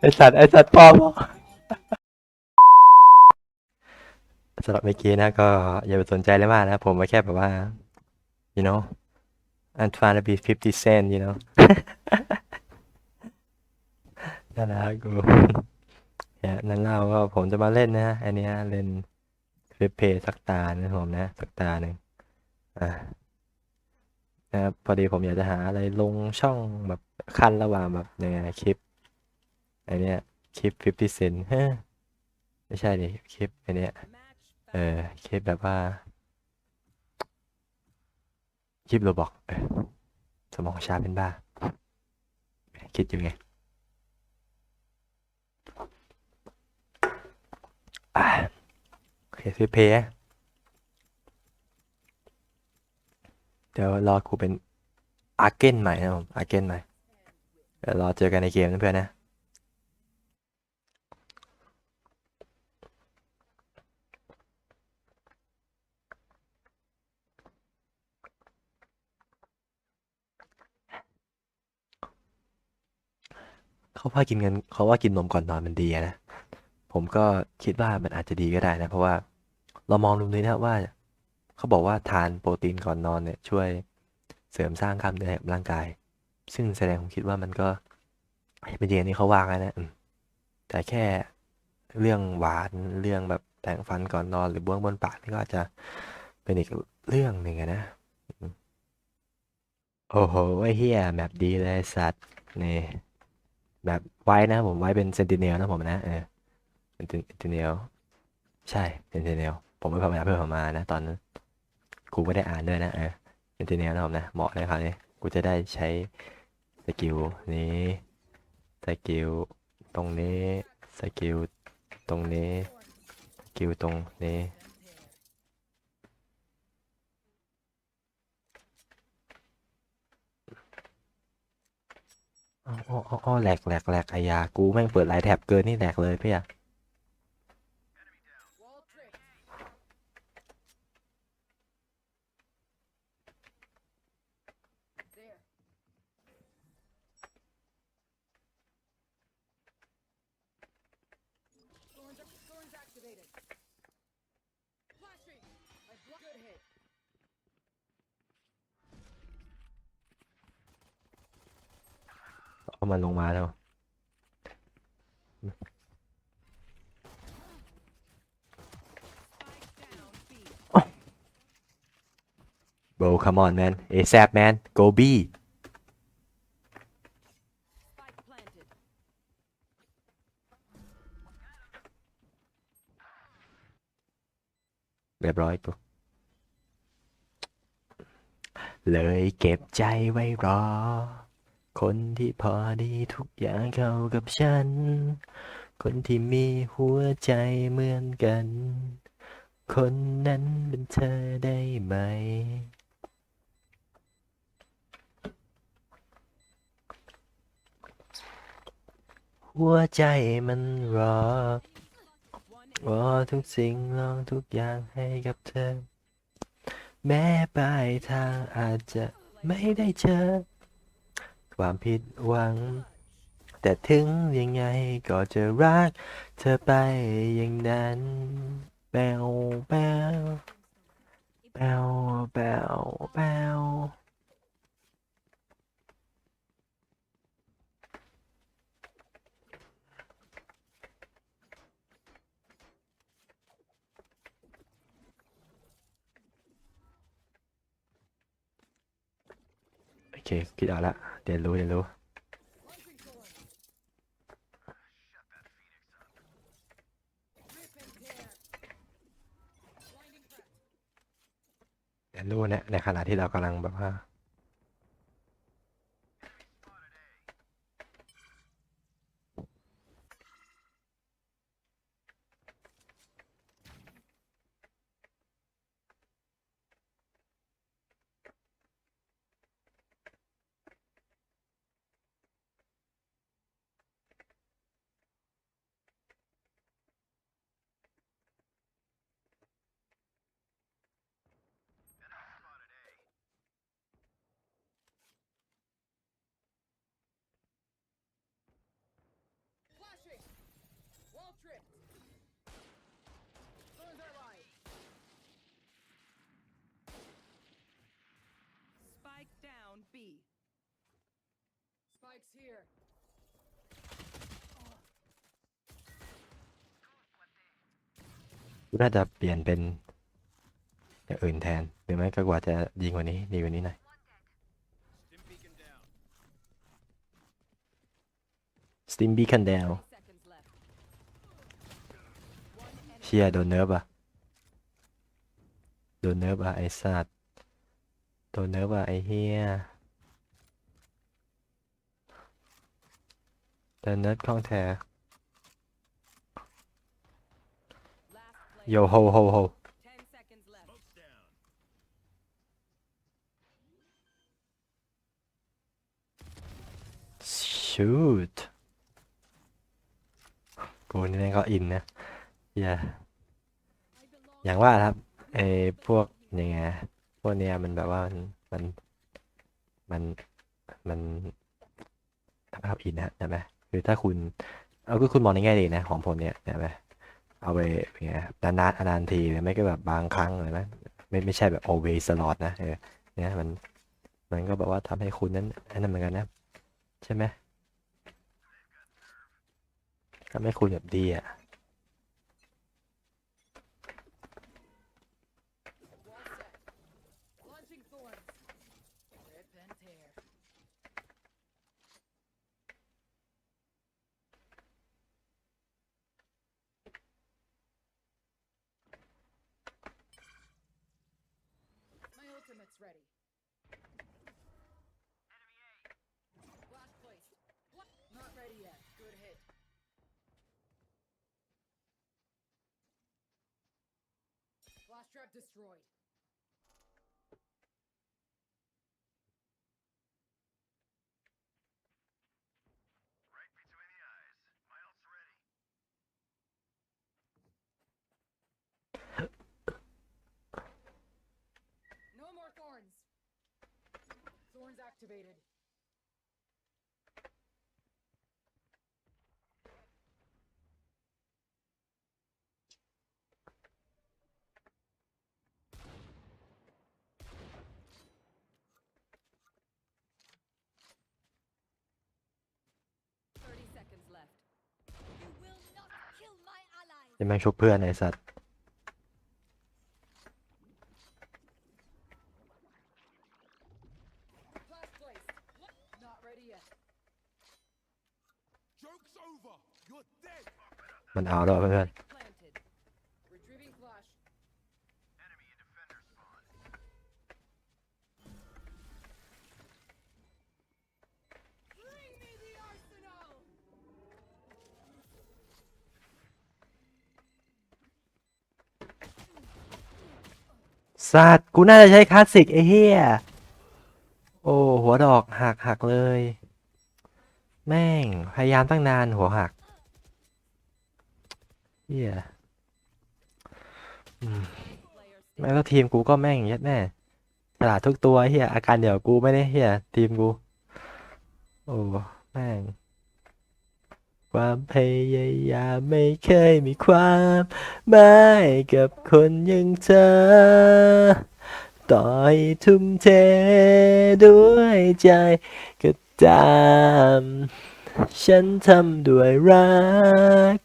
ไอสัตว์ไอสัตว์ปลอมสำหรับเมื่อกี้นะก็อย่าไปสนใจเลยมากนะผมแค่แบบว่า you know I'm trying to be 50 cent you know นั่นแหละกูเนี่ยนั่นเล่าก็ผมจะมาเล่นนะอันเนี้ยเล่นคลิปเพย์สักตานะผมนะ สักตาหนึ่งอ่านะครับพอดีผมอยากจะหาอะไรลงช่องแบบขั้นระหว่างแบบยังไงคลิป ไอเนี้ยคลิป50 cent ฮะไม่ใช่ดิคลิปไอเนี้ยเออคลิปแบบว่า คลิปโรบอกเออสมองชาเป็นบ้า คิดอยู่ไงโอเคซื้อเพย์เดี๋ยวรอกูเป็นอาร์เกนใหม่นะผมอาร์เกนใหม่เดี๋ยวรอเจอกันในเกมนะเพื่อนนะ เขาว่ากินเงินเขาว่ากินนมก่อนนอนมันดีนะ ผมก็คิดว่ามันอาจจะดีก็ได้นะ เพราะว่าเรามองดูนี้นะว่า เขาบอกว่าทานโปรตีนก่อนนอนเนี่ย ช่วยเสริมสร้างกล้ามเนื้อให้กับร่างกาย ซึ่งแสดงผมคิดว่ามันก็เป็นอย่างที่เขาวางนะแต่แค่เรื่องหวานเรื่องแบบแปรงฟันก่อนนอนหรือบ้วนบนปากนี่ก็อาจจะเป็นอีกเรื่องหนึ่งนะโอ้โหไอ้เฮียแบบดีเลยสัตว์นี่ แบบไว้นะผมไว้เป็นเซนติเนลนะผมนะเออเซนติเนลใช่เซนติเนลผมไม่พมาเพื่อนผมมานะ ตอนนั้นกูไม่ได้อ่านด้วยนะเออเซนติเนลนะผมนะเหมาะเลยคราวนี้กูจะได้ใช้สกิลนี้สกิลตรงนี้สกิลตรงนี้สกิลตรงนี้ อ้ออ๋ออ้อแหลกแหลกแหลกไอยา กูแม่งเปิดหลายแท็บเกินนี่แหลกเลยพี่อะามันลงมาแล้ว Bro come on man ASAP man go B เรียบร้อยปุ๊บเลยเก็บใจไว้รอ คนที่พอดีทุกอย่างเข้ากับฉัน คนที่มีหัวใจเหมือนกัน คนนั้นเป็นเธอได้ไหม หัวใจมันรอรอทุกสิ่งลองทุกอย่างให้กับเธอ แม้ปลายทางอาจจะไม่ได้เจอ ความผิดหวัง แต่ถึงยังไงก็จะรัก เธอไปอย่างนั้นแปวแปวแปวแปวแปวโอเคคิดเอาละ เรียนรู้เรียนรู้เรียนรู้เนี่ยในขณะที่เรากำลังแบบว่า B. Spikes here. กูน่าจะเปลี่ยนเป็นอย่างอื่นแทน หรือไม่ก็กว่าจะยิงกว่านี้ดีกว่านี้หน่อย Stim beacon down. Steam Beacon down Seconds left. One enemy เชียโดนเนิร์ฟอะโดนเนิร์ฟอะไอ้สัตว์โดนเนิร์ฟอะไอ้เฮีย โดนเนิร์ฟคล่องแท้โยโฮโฮโฮ Ten seconds left. Smoke's down. shoot กูนี่แม่งก็อินนะเฮีย I belong อย่างว่าครับไอ้พวกยังไงพวกเนี้ยมันแบบว่ามันมันมันมันทำให้เราอินนะใช่ไหม คือถ้าคุณ เอาก็คุณมองในแง่ดีนะ ของผมเนี่ยใช่ไหมเอาไปเป็นไงนานๆนานทีไม่ก็แบบบางครั้งเลยนะไม่ไม่ใช่แบบ always ตลอดนะเออเนี่ยมันมันก็แบบว่าทำให้คุณนั้นนั้นเหมือนกันนะ ใช่ไหมทำให้คุณแบบดีอะ trap destroyed. Right between the eyes. My ult's ready. No more thorns. Thorns activated. จะงแม่งชุบเพื่อนไอสัตว์มันเอาแล้วเพื่อน สัตว์กูน่าจะใช้คลาสสิกไอ้เหี้ย โอ้ หัวดอกหักหักเลย แม่ง พยายามตั้งนานหัวหักเหี้ยแม่งแล้วทีมกูก็แม่งยัดแม่ฉลาดทุกตัวเหี้ยอาการเดี๋ยวกูไม่ได้เหี้ยทีมกู โอ้ แม่ง ความพยายามไม่เคยมีความหมายกับคนอย่างเธอ ต่อให้ทุ่มเทด้วยใจก็ตาม ฉันทำด้วยรัก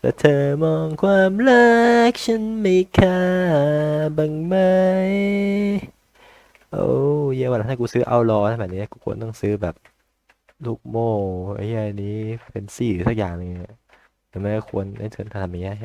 และเธอมองความรักฉันไม่ค่าบ้างไหมโอ้เยี่ยวันหลังถ้ากูซื้อเอารอแบบนี้กูควรต้องซื้อแบบ ลูกโม่ไอ้เหี้ยนี้เป็นซี่หรือสักอย่างนึงเนี่ยหรือไม่ควรไอ้เชิญทำอย่างเงี้ย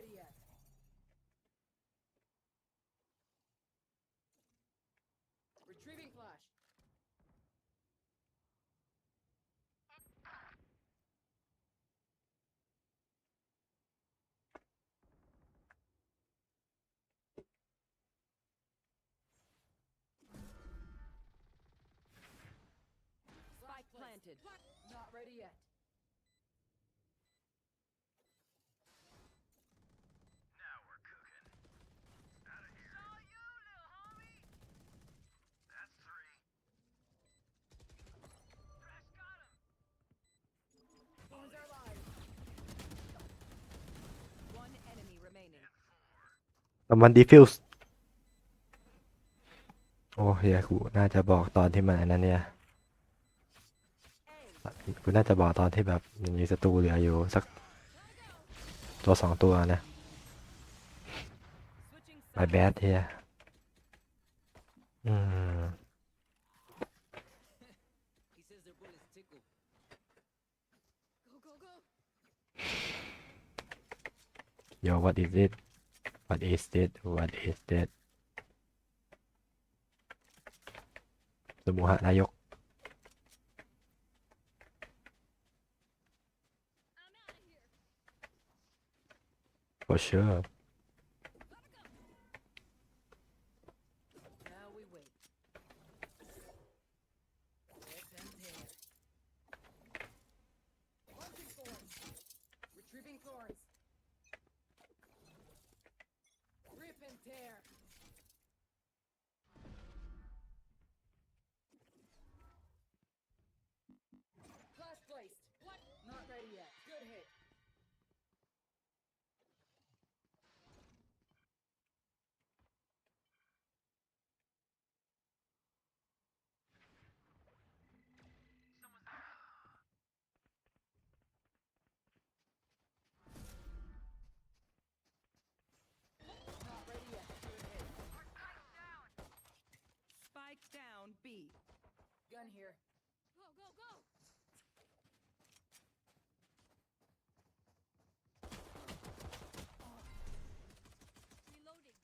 Zodiac. Retrieving flash. Spike planted. Not ready yet. รางวัลดีฟิวส์โอ้เฮียกูน่าจะบอกตอนที่มันอันนั้นเนี่ยกูน่าจะบอกตอนที่แบบยังมีศัตรูเหลืออยู่สักตัวสองตัวนะ Switching my bad เฮียอืม He says their bullets tickle. Go, go, go. yo what is it what is it what is that สมุหะนายก for sure B. Gun here. Go, go, go! Reloading.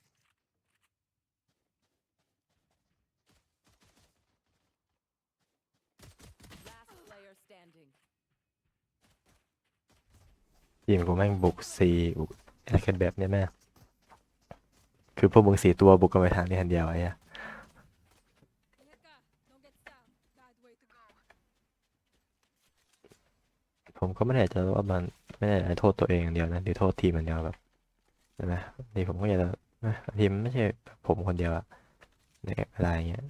Last player standing. ทีมกูแม่งบุกสี่อุแอคแบบเนี้ยแม่งคือพวกมึงสี่ตัวบุกกันไปทางนี้ทันเดียวไอ้เหี้ย ผมก็ไม่ได้จะว่ามันไม่ได้โทษตัวเองอย่างเดียวนะหรือโทษทีมอย่างเดียวแบบใช่ไหมทีผมก็อยากจะทีมไม่ใช่ผมคนเดียวอะในอะไรอย่างเงี้ย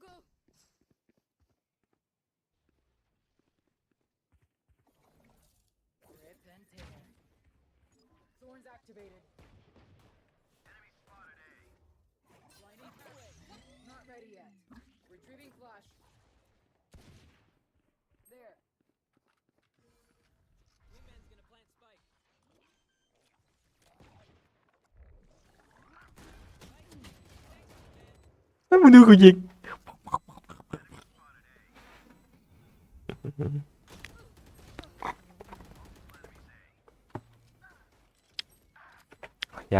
go! Rip and tear. Thorns activated. Enemy spotted A. Not ready yet. Retrieving flash. There. Wingman's gonna plant spike. Ai, meu Deus, ย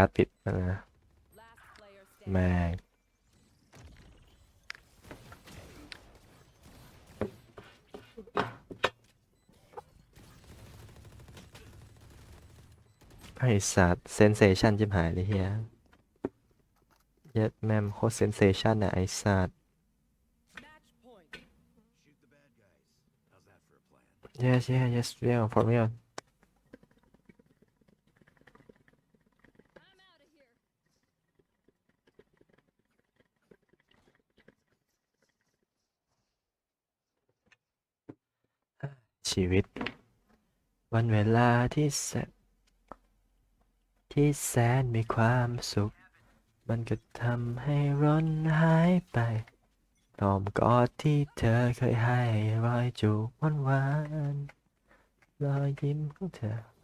าติดนะแม่งไอสัตว์เซนเซชันจิบหายเลยเฮียเย็ดแม่มโคตรเซนเซชันอะไอสัตว์ yes yes yes real for real ชีวิต วันเวลาที่แสนที่แสนมีความสุข มันก็ทำให้ร้อนหายไป ตอมกอดที่เธอเคยให้รอยจูบหวานๆรอยยิ้มของเธอ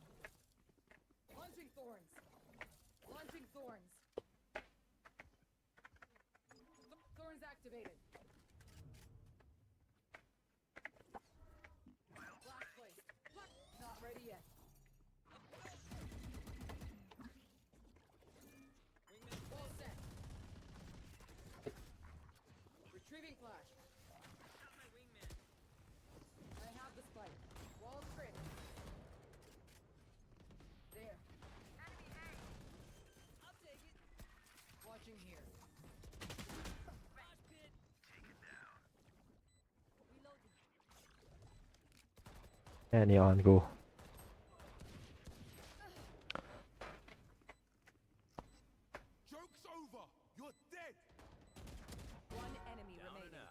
ค่นีออนกู Joke's over. You're dead. One enemy remaining.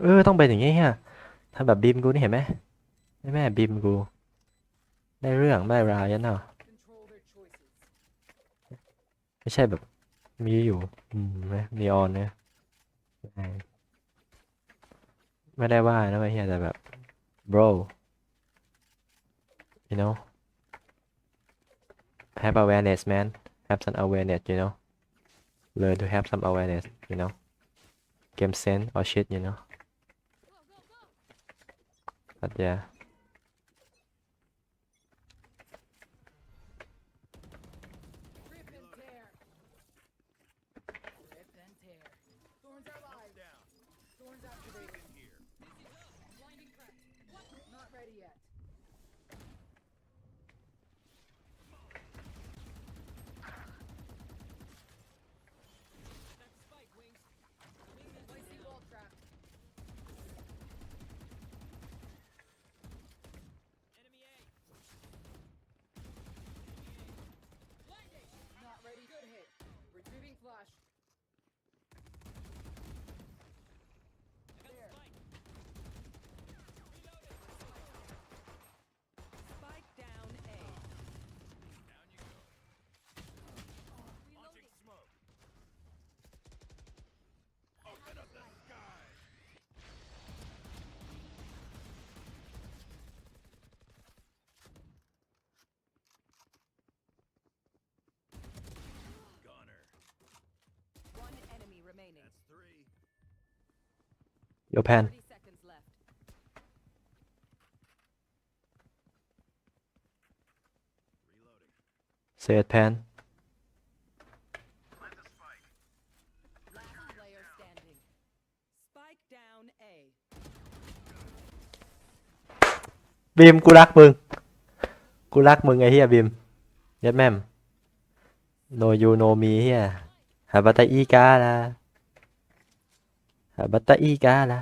เออต้องเป็นอย่างงี้ฮะถ้าแบบบีมกูนี่เห็นไหมแม่แม่บีมกู ได้เรื่องได้ราวยันเนาะ Control their choices. ไม่ใช่แบบ มีอยู่ อืมไหมนีออนเนี่ยไม่ได้ว่านะไม่เฮียแต่แบบ bro you know have awareness man have some awareness you know learn to have some awareness you know game sense or shit you know but yeah player standing. Spike down A. บีมกูรักมึง กูรักมึงไอ้เฮียบีมยัดแม่ม no you no me เฮียหาบัตตาอีกาละ หาบัตตอีกาละ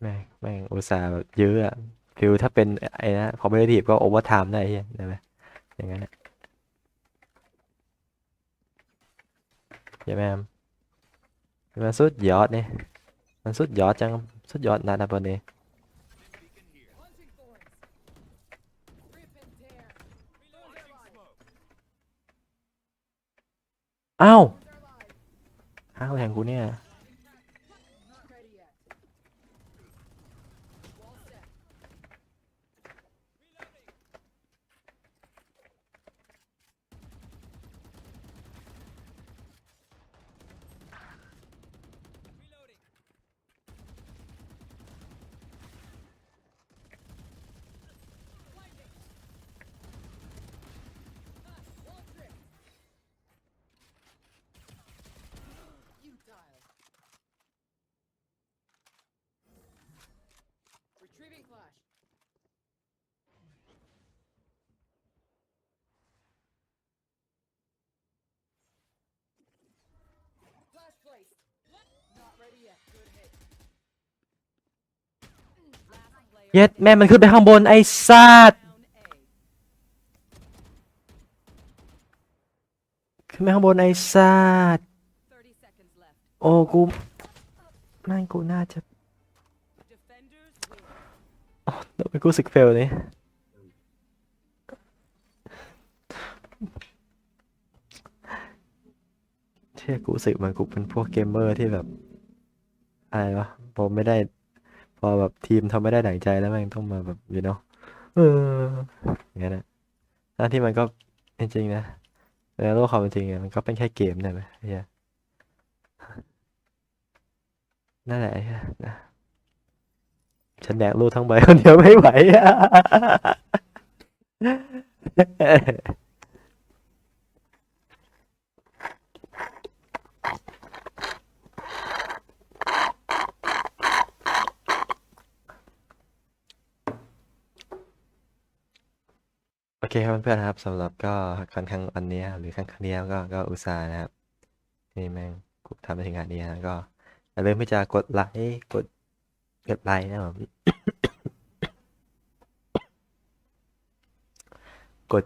แม่งแม่งอุตส่าห์แบบยื้อะฟิลถ้าเป็นไอ้นะคอมเพลทีฟก็โอเวอร์ไทม์ได้เฮียได้ไหม อย่างนั้นอะใช่ไหมครับมันสุดยอดเนี่ยมันสุดยอดจังสุดยอดนะนะปนนี้ Beacon here. Launching thorns. Rip and tear. Thorns are Launching live. smoke. อ้าว Thorns are live. อ้าวแทงกูเนี่ย เย็ดแม่มันขึ้นไปข้างบนไอ้สัตว์ Down A. ขึ้นไปข้างบนไอ้สัตว์30 seconds left. โอ้กูแม่งกูน่าจะ Defenders win. ทำไมกูรู้สึกเฟลนี่เชื่อกูสึกเหมันกูเป็นพวกเกมเมอร์ที่แบบ อะไรวะพอไม่ได้ พอแบบทีมทำไม่ได้ดั่งใจแล้วแม่งต้องมาแบบอยู่เนาะเอออย่างนั้นนะทั้งที่มันก็จริงๆนะในโลกความเป็นจริงอะมันก็เป็นแค่เกมได้ไหมไอ้เหี้ยนั่นแหละไอ้เหี้ยนะฉันแดกลูกทั้งใบคนเดียวไม่ไหวอะ เคครับเพื่อนๆนะครับสำหรับก็ครั้งครั้งอันนี้หรือครั้งครั้งเนี้ก็ก็อุตส่าห์นะครับนี่แม่งกูทำไปถึงงานนี้นะก็อย่าลืมที่จะกดไลค์กดกดไลค์นะครับผมกด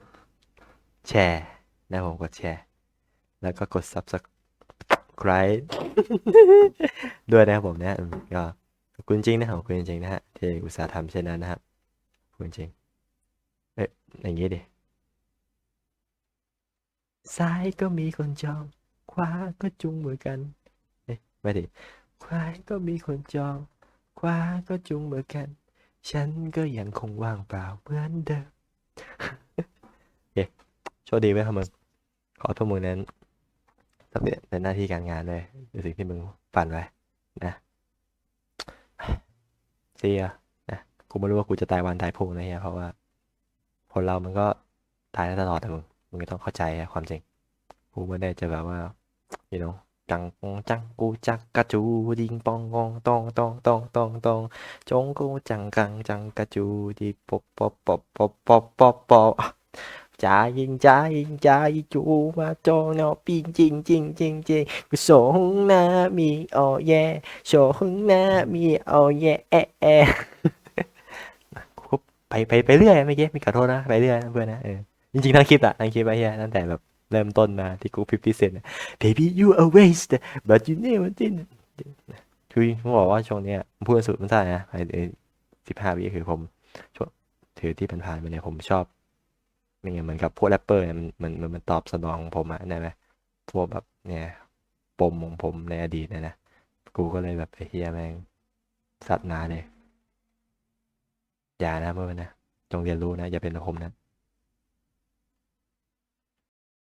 แชร์นะผมกดแชร์ แล้วก็กด subscribe ด้วยนะครับผมนะอืมก็ขอบคุณจริงนะครับขอบคุณจริงนะฮะที่อุตส่าห์ทำเช่นนั้นนะครับขอบคุณจริง เอ๊ะอย่างงี้ดิซ้ายก็มีคนจอง ขวาก็จุงมือกันเอ๊ะไม่ดิขวาก็มีคนจอง ขวาก็จุงมือกัน ฉันก็ยังคงว่างเปล่าเหมือนเดิมโอเคโชคดีไว้ครับมึงขอให้พวกมึงนั้นสำเร็จในหน้าที่การงานเลยในสิ่งที่มึงฝันไว้นะเสียนะกูไม่รู้ว่ากูจะตายวันตายพรุ่งนะเฮียเพราะว่า คนเรามันก็ตายได้ตลอดแต่มึงมึงก็ต้องเข้าใจอะความจริง กูไม่ได้จะแบบว่า you know จังจังกูจักกะจูดิงปองงองตองตองตองตองตองจงกูจังกังจังกะจูดิปบปบปบปบปบปบปบจ้ายิงจ้ายิงจ้ายิจูมาจองเนาะปิงจริงจริงจริงจริงกูสงนามีออแย่สงนามีออแย่แอะแอะ ไปไปไปเรื่อยไม่เกี้มีขอโทษนะไปเรื่อยเพื่อนนะเออจริงๆทั้งคลิปอะทั้งคลิปไปเฮียตั้งแต่แบบเริ่มต้นมาที่กูพิพิเศษ baby you a waste but you never did คือผมบอกว่าช่วงเนี้ยผมพูดสุดมันได้นะภายในสิบห้าวิคือผมช่วงถือที่ผ่านๆมาเนี่ยผมชอบเนี่ยเหมือนกับพวกแรปเปอร์เนี่ยมันมันมันมันตอบสนองผมอะได้ไหมพวกแบบเนี่ยปมของผมในอดีตเนะนะ กูก็เลยแบบไอ้เฮียแม่งสัตว์นาเลย อย่านะเพื่อนนะ จงเรียนรู้นะ อย่าเป็นผมนะ